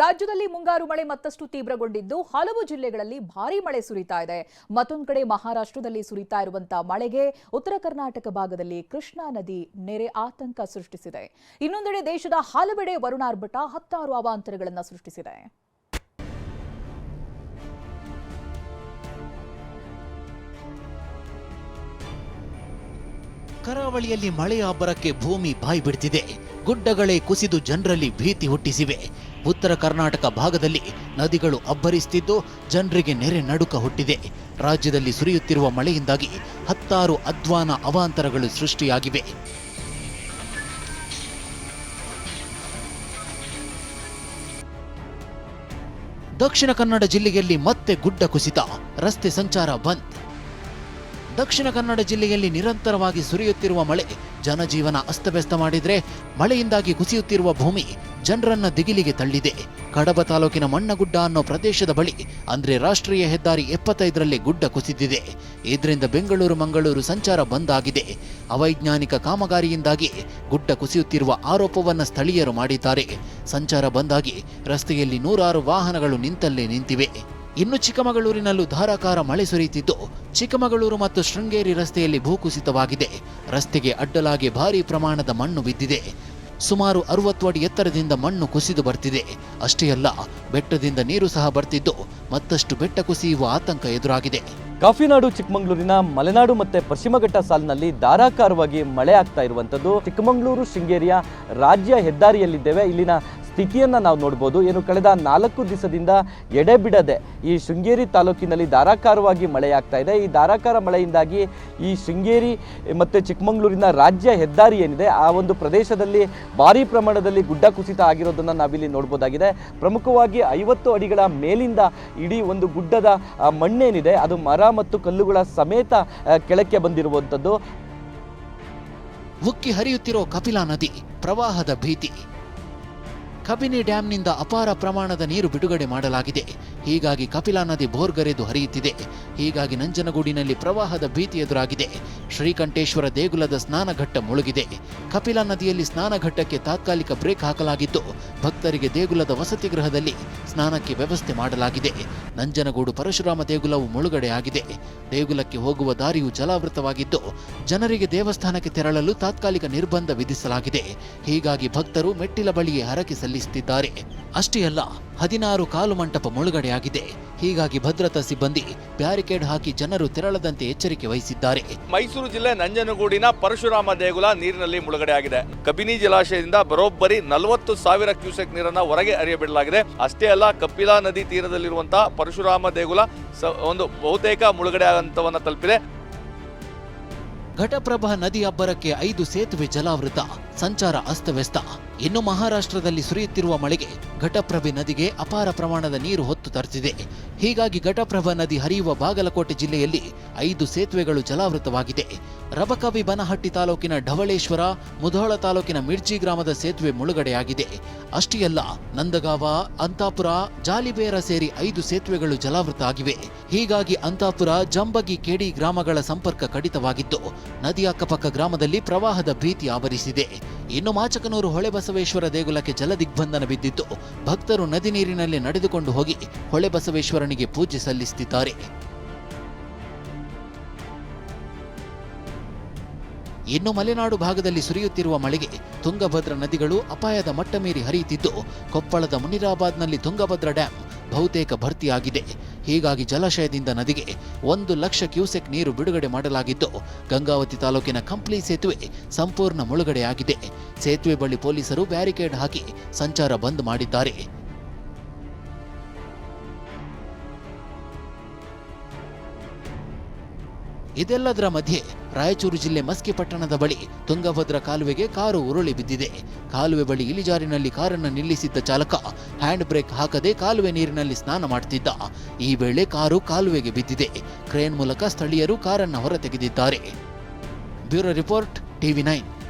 ರಾಜ್ಯದಲ್ಲಿ ಮುಂಗಾರು ಮಳೆ ಮತ್ತಷ್ಟು ತೀವ್ರಗೊಂಡಿದ್ದು ಹಲವು ಜಿಲ್ಲೆಗಳಲ್ಲಿ ಭಾರೀ ಮಳೆ ಸುರಿತಾ ಇದೆ. ಮತ್ತೊಂದು ಕಡೆ ಮಹಾರಾಷ್ಟ್ರದಲ್ಲಿ ಸುರಿತಾ ಇರುವಂತಹ ಮಳೆಗೆ ಉತ್ತರ ಕರ್ನಾಟಕ ಭಾಗದಲ್ಲಿ ಕೃಷ್ಣಾ ನದಿ ನೆರೆ ಆತಂಕ ಸೃಷ್ಟಿಸಿದೆ. ಇನ್ನೊಂದೆಡೆ ದೇಶದ ಹಲವೆಡೆ ವರುಣಾರ್ಭಟ ಹತ್ತಾರು ಅವಾಂತರಗಳನ್ನು ಸೃಷ್ಟಿಸಿದೆ. ಕರಾವಳಿಯಲ್ಲಿ ಮಳೆಯ ಅಬ್ಬರಕ್ಕೆ ಭೂಮಿ ಬಾಯಿ ಬಿಡ್ತಿದೆ. ಗುಡ್ಡಗಳೇ ಕುಸಿದು ಜನರಲ್ಲಿ ಭೀತಿ ಹುಟ್ಟಿಸಿವೆ. ಉತ್ತರ ಕರ್ನಾಟಕ ಭಾಗದಲ್ಲಿ ನದಿಗಳು ಅಬ್ಬರಿಸುತ್ತಿದ್ದು ಜನರಿಗೆ ನೆರೆ ನಡುಕ ಹುಟ್ಟಿದೆ. ರಾಜ್ಯದಲ್ಲಿ ಸುರಿಯುತ್ತಿರುವ ಮಳೆಯಿಂದಾಗಿ ಹತ್ತಾರು ಅಧ್ವಾನ ಅವಾಂತರಗಳು ಸೃಷ್ಟಿಯಾಗಿವೆ. ದಕ್ಷಿಣ ಕನ್ನಡ ಜಿಲ್ಲೆಯಲ್ಲಿ ಮತ್ತೆ ಗುಡ್ಡ ಕುಸಿತ, ರಸ್ತೆ ಸಂಚಾರ ಬಂದ್. ದಕ್ಷಿಣ ಕನ್ನಡ ಜಿಲ್ಲೆಯಲ್ಲಿ ನಿರಂತರವಾಗಿ ಸುರಿಯುತ್ತಿರುವ ಮಳೆ, ಜನಜೀವನ ಅಸ್ತವ್ಯಸ್ತ ಮಾಡಿದ್ರೆ ಮಳೆಯಿಂದಾಗಿ ಕುಸಿಯುತ್ತಿರುವ ಭೂಮಿ ಜನರನ್ನ ದಿಗಿಲಿಗೆ ತಳ್ಳಿದೆ. ಕಡಬ ತಾಲೂಕಿನ ಮಣ್ಣಗುಡ್ಡ ಅನ್ನೋ ಪ್ರದೇಶದ ಬಳಿ, ಅಂದ್ರೆ ರಾಷ್ಟ್ರೀಯ ಹೆದ್ದಾರಿ ಎಪ್ಪತ್ತೈದರಲ್ಲಿ ಗುಡ್ಡ ಕುಸಿದಿದೆ. ಇದರಿಂದ ಬೆಂಗಳೂರು, ಮಂಗಳೂರು ಸಂಚಾರ ಬಂದ್ ಆಗಿದೆ. ಅವೈಜ್ಞಾನಿಕ ಕಾಮಗಾರಿಯಿಂದಾಗಿ ಗುಡ್ಡ ಕುಸಿಯುತ್ತಿರುವ ಆರೋಪವನ್ನು ಸ್ಥಳೀಯರು ಮಾಡಿದ್ದಾರೆ. ಸಂಚಾರ ಬಂದಾಗಿ ರಸ್ತೆಯಲ್ಲಿ ನೂರಾರು ವಾಹನಗಳು ನಿಂತಲ್ಲೇ ನಿಂತಿವೆ. ಇನ್ನು ಚಿಕ್ಕಮಗಳೂರಿನಲ್ಲೂ ಧಾರಾಕಾರ ಮಳೆ ಸುರಿಯುತ್ತಿದ್ದು, ಚಿಕ್ಕಮಗಳೂರು ಮತ್ತು ಶೃಂಗೇರಿ ರಸ್ತೆಯಲ್ಲಿ ಭೂಕುಸಿತವಾಗಿದೆ. ರಸ್ತೆಗೆ ಅಡ್ಡಲಾಗಿ ಭಾರೀ ಪ್ರಮಾಣದ ಮಣ್ಣು ಬಿದ್ದಿದೆ. ಸುಮಾರು ಅರವತ್ತು ಅಡಿ ಎತ್ತರದಿಂದ ಮಣ್ಣು ಕುಸಿದು ಬರ್ತಿದೆ. ಅಷ್ಟೇ ಅಲ್ಲ, ಬೆಟ್ಟದಿಂದ ನೀರು ಸಹ ಬರ್ತಿದ್ದು. ಮತ್ತಷ್ಟು ಬೆಟ್ಟ ಕುಸಿಯುವ ಆತಂಕ ಎದುರಾಗಿದೆ. ಕಾಫಿನಾಡು, ಚಿಕ್ಕಮಗಳೂರಿನ ಮಲೆನಾಡು ಮತ್ತೆ ಪಶ್ಚಿಮಘಟ್ಟ ಸಾಲಿನಲ್ಲಿ ಧಾರಾಕಾರವಾಗಿ ಮಳೆ ಆಗ್ತಾ ಇರುವಂಥದ್ದು. ಚಿಕ್ಕಮಗಳೂರು, ಶೃಂಗೇರಿಯ ರಾಜ್ಯ ಹೆದ್ದಾರಿಯಲ್ಲಿದ್ದೇವೆ. ಇಲ್ಲಿನ ಸ್ಥಿತಿಯನ್ನು ನಾವು ನೋಡ್ಬೋದು. ಏನು ಕಳೆದ ನಾಲ್ಕು ದಿವಸದಿಂದ ಎಡೆಬಿಡದೆ ಈ ಶೃಂಗೇರಿ ತಾಲೂಕಿನಲ್ಲಿ ಧಾರಾಕಾರವಾಗಿ ಮಳೆಯಾಗ್ತಾ ಇದೆ. ಈ ಧಾರಾಕಾರ ಮಳೆಯಿಂದಾಗಿ ಈ ಶೃಂಗೇರಿ ಮತ್ತು ಚಿಕ್ಕಮಗಳೂರಿನ ರಾಜ್ಯ ಹೆದ್ದಾರಿ ಏನಿದೆ, ಆ ಒಂದು ಪ್ರದೇಶದಲ್ಲಿ ಭಾರಿ ಪ್ರಮಾಣದಲ್ಲಿ ಗುಡ್ಡ ಕುಸಿತ ಆಗಿರೋದನ್ನು ನಾವಿಲ್ಲಿ ನೋಡ್ಬೋದಾಗಿದೆ. ಪ್ರಮುಖವಾಗಿ ಐವತ್ತು ಅಡಿಗಳ ಮೇಲಿಂದ ಇಡೀ ಒಂದು ಗುಡ್ಡದ ಮಣ್ಣೇನಿದೆ, ಅದು ಮರ ಮತ್ತು ಕಲ್ಲುಗಳ ಸಮೇತ ಕೆಳಕ್ಕೆ ಬಂದಿರುವಂಥದ್ದು ಉಕ್ಕಿ ಹರಿಯುತ್ತಿರೋ ಕಪಿಲಾ ನದಿ, ಪ್ರವಾಹದ ಭೀತಿ. ಕಬಿನಿ ಡ್ಯಾಂನಿಂದ ಅಪಾರ ಪ್ರಮಾಣದ ನೀರು ಬಿಡುಗಡೆ ಮಾಡಲಾಗಿದೆ. ಹೀಗಾಗಿ ಕಪಿಲಾ ನದಿ ಬೋರ್ಗರೆದು ಹರಿಯುತ್ತಿದೆ. ಹೀಗಾಗಿ ನಂಜನಗೂಡಿನಲ್ಲಿ ಪ್ರವಾಹದ ಭೀತಿ ಎದುರಾಗಿದೆ. ಶ್ರೀಕಂಠೇಶ್ವರ ದೇಗುಲದ ಸ್ನಾನಘಟ್ಟ ಮುಳುಗಿದೆ. ಕಪಿಲಾ ನದಿಯಲ್ಲಿ ಸ್ನಾನಘಟ್ಟಕ್ಕೆ ತಾತ್ಕಾಲಿಕ ಬ್ರೇಕ್ ಹಾಕಲಾಗಿದ್ದು ಭಕ್ತರಿಗೆ ದೇಗುಲದ ವಸತಿ ಗೃಹದಲ್ಲಿ ಸ್ನಾನಕ್ಕೆ ವ್ಯವಸ್ಥೆ ಮಾಡಲಾಗಿದೆ. ನಂಜನಗೂಡು ಪರಶುರಾಮ ದೇಗುಲವು ಮುಳುಗಡೆಯಾಗಿದೆ ದೇಗುಲಕ್ಕೆ ಹೋಗುವ ದಾರಿಯು ಜಲಾವೃತವಾಗಿದ್ದು, ಜನರಿಗೆ ದೇವಸ್ಥಾನಕ್ಕೆ ತೆರಳಲು ತಾತ್ಕಾಲಿಕ ನಿರ್ಬಂಧ ವಿಧಿಸಲಾಗಿದೆ. ಹೀಗಾಗಿ ಭಕ್ತರು ಮೆಟ್ಟಿಲ ಬಳಿಯೇ ಹರಕೆ ಸಲ್ಲಿಸುತ್ತಿದ್ದಾರೆ. ಅಷ್ಟೇ ಅಲ್ಲ ಹದಿನಾರು ಕಾಲು ಮಂಟಪ ಮುಳುಗಡೆಯಾಗಿದೆ. ಹೀಗಾಗಿ ಭದ್ರತಾ ಸಿಬ್ಬಂದಿ ಬ್ಯಾರಿಕೇಡ್ ಹಾಕಿ ಜನರು ತೆರಳದಂತೆ ಎಚ್ಚರಿಕೆ ವಹಿಸಿದ್ದಾರೆ. ಮೈಸೂರು ಜಿಲ್ಲೆ ನಂಜನಗೂಡಿನ ಪರಶುರಾಮ ದೇಗುಲ ನೀರಿನಲ್ಲಿ ಮುಳುಗಡೆಯಾಗಿದೆ. ಕಬಿನಿ ಜಲಾಶಯದಿಂದ ಬರೋಬ್ಬರಿ ನಲವತ್ತು ಸಾವಿರ ಕ್ಯೂಸೆಕ್ ನೀರನ್ನ ಹೊರಗೆ ಹರಿಯಬಿಡಲಾಗಿದೆ. ಅಷ್ಟೇ ಅಲ್ಲ ಕಪಿಲಾ ನದಿ ತೀರದಲ್ಲಿರುವಂತಹ ಪರಶುರಾಮ ದೇಗುಲ ಒಂದು ಬಹುತೇಕ ಮುಳುಗಡೆ ಹಂತವನ್ನು ತಲುಪಿದೆ. ಘಟಪ್ರಭಾ ನದಿ ಅಬ್ಬರಕ್ಕೆ ಐದು ಸೇತುವೆ ಜಲಾವೃತ. ಸಂಚಾರ ಅಸ್ತವ್ಯಸ್ತ. ಇನ್ನು ಮಹಾರಾಷ್ಟ್ರದಲ್ಲಿ ಸುರಿಯುತ್ತಿರುವ ಮಳೆಗೆ ಘಟಪ್ರಭೆ ನದಿಗೆ ಅಪಾರ ಪ್ರಮಾಣದ ನೀರು ಹೊತ್ತು ತರುತ್ತಿದೆ ಹೀಗಾಗಿ ಘಟಪ್ರಭಾ ನದಿ ಹರಿಯುವ ಬಾಗಲಕೋಟೆ ಜಿಲ್ಲೆಯಲ್ಲಿ ಐದು ಸೇತುವೆಗಳು ಜಲಾವೃತವಾಗಿದೆ. ರಬಕವಿ ಬನಹಟ್ಟಿ ತಾಲೂಕಿನ ಢವಳೇಶ್ವರ, ಮುಧೋಳ ತಾಲೂಕಿನ ಮಿರ್ಜಿ ಗ್ರಾಮದ ಸೇತುವೆ ಮುಳುಗಡೆಯಾಗಿದೆ. ಅಷ್ಟೇ ಅಲ್ಲ, ನಂದಗಾವ, ಅಂತಾಪುರ, ಜಾಲಿಬೇರ ಸೇರಿ ಐದು ಸೇತುವೆಗಳು ಜಲಾವೃತ ಆಗಿವೆ. ಹೀಗಾಗಿ ಅಂತಾಪುರ, ಜಂಬಗಿ, ಕೇಡಿ ಗ್ರಾಮಗಳ ಸಂಪರ್ಕ ಕಡಿತವಾಗಿದ್ದು, ನದಿ ಅಕ್ಕಪಕ್ಕ ಗ್ರಾಮದಲ್ಲಿ ಪ್ರವಾಹದ ಭೀತಿ ಆವರಿಸಿದೆ. ಇನ್ನು ಮಾಚಕನೂರು ಹೊಳೆಬಸವೇಶ್ವರ ದೇಗುಲಕ್ಕೆ ಜಲದಿಗ್ಬಂಧನ ಬಿದ್ದಿದ್ದು ಭಕ್ತರು ನದಿ ನೀರಿನಲ್ಲಿ ನಡೆದುಕೊಂಡು ಹೋಗಿ ಹೊಳೆಬಸವೇಶ್ವರನಿಗೆ ಪೂಜೆ ಸಲ್ಲಿಸುತ್ತಿದ್ದಾರೆ. ಇನ್ನು ಮಲೆನಾಡು ಭಾಗದಲ್ಲಿ ಸುರಿಯುತ್ತಿರುವ ಮಳೆಗೆ ತುಂಗಭದ್ರಾ ನದಿಗಳು ಅಪಾಯದ ಮಟ್ಟ ಮೀರಿ ಹರಿಯುತ್ತಿದ್ದು, ಕೊಪ್ಪಳದ ಮುನಿರಾಬಾದ್ನಲ್ಲಿ ತುಂಗಭದ್ರಾ ಡ್ಯಾಂ ಬಹುತೇಕ ಭರ್ತಿಯಾಗಿದೆ. ಹೀಗಾಗಿ ಜಲಾಶಯದಿಂದ ನದಿಗೆ ಒಂದು ಲಕ್ಷ ಕ್ಯೂಸೆಕ್ ನೀರು ಬಿಡುಗಡೆ ಮಾಡಲಾಗಿದ್ದು, ಗಂಗಾವತಿ ತಾಲೂಕಿನ ಕಂಪ್ಲಿ ಸೇತುವೆ ಸಂಪೂರ್ಣ ಮುಳುಗಡೆಯಾಗಿದೆ. ಸೇತುವೆ ಬಳಿ ಪೊಲೀಸರು ಬ್ಯಾರಿಕೇಡ್ ಹಾಕಿ ಸಂಚಾರ ಬಂದ್ ಮಾಡಿದ್ದಾರೆ. ಇದೆಲ್ಲದರ ಮಧ್ಯೆ ರಾಯಚೂರು ಜಿಲ್ಲೆ ಮಸ್ಕಿ ಪಟ್ಟಣದ ಬಳಿ ತುಂಗಭದ್ರಾ ಕಾಲುವೆಗೆ ಕಾರು ಉರುಳಿ ಬಿದ್ದಿದೆ. ಕಾಲುವೆ ಬಳಿ ಇಳಿಜಾರಿನಲ್ಲಿ ಕಾರನ್ನು ನಿಲ್ಲಿಸಿದ್ದ ಚಾಲಕ ಹ್ಯಾಂಡ್ ಬ್ರೇಕ್ ಹಾಕದೆ ಕಾಲುವೆ ನೀರಿನಲ್ಲಿ ಸ್ನಾನ ಮಾಡುತ್ತಿದ್ದ ಈ ವೇಳೆ ಕಾರು ಕಾಲುವೆಗೆ ಬಿದ್ದಿದೆ. ಕ್ರೇನ್ ಮೂಲಕ ಸ್ಥಳೀಯರು ಕಾರನ್ನು ಹೊರತೆಗೆದಿದ್ದಾರೆ. Bureau report, TV nine.